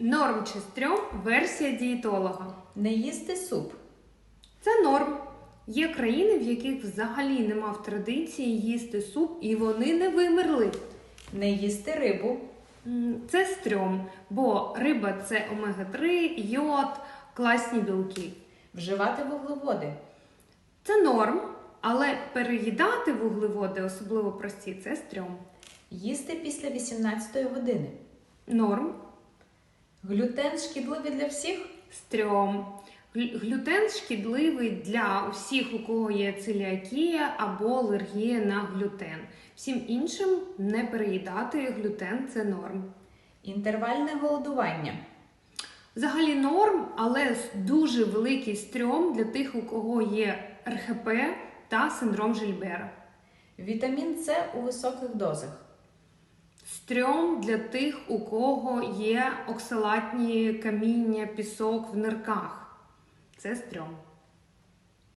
Норм чи стрьом версія дієтолога. Не їсти суп. Це норм. Є країни, в яких взагалі нема в традиції їсти суп, і вони не вимерли. Не їсти рибу. Це стрьом, бо риба це омега-3, йод, класні білки. Вживати вуглеводи. Це норм, але переїдати вуглеводи, особливо прості, це стрьом. Їсти після 18 години. Норм, Глютен шкідливий для всіх. стрьом. Глютен шкідливий для усіх, у кого є целіакія або алергія на глютен. Всім іншим не переїдати глютен це норм. Інтервальне голодування. Взагалі норм, але дуже великий стрьом для тих, у кого є РХП та синдром Жильбера. Вітамін С у високих дозах. Стрьом для тих, у кого є оксалатні каміння, пісок в нирках. Це стрьом.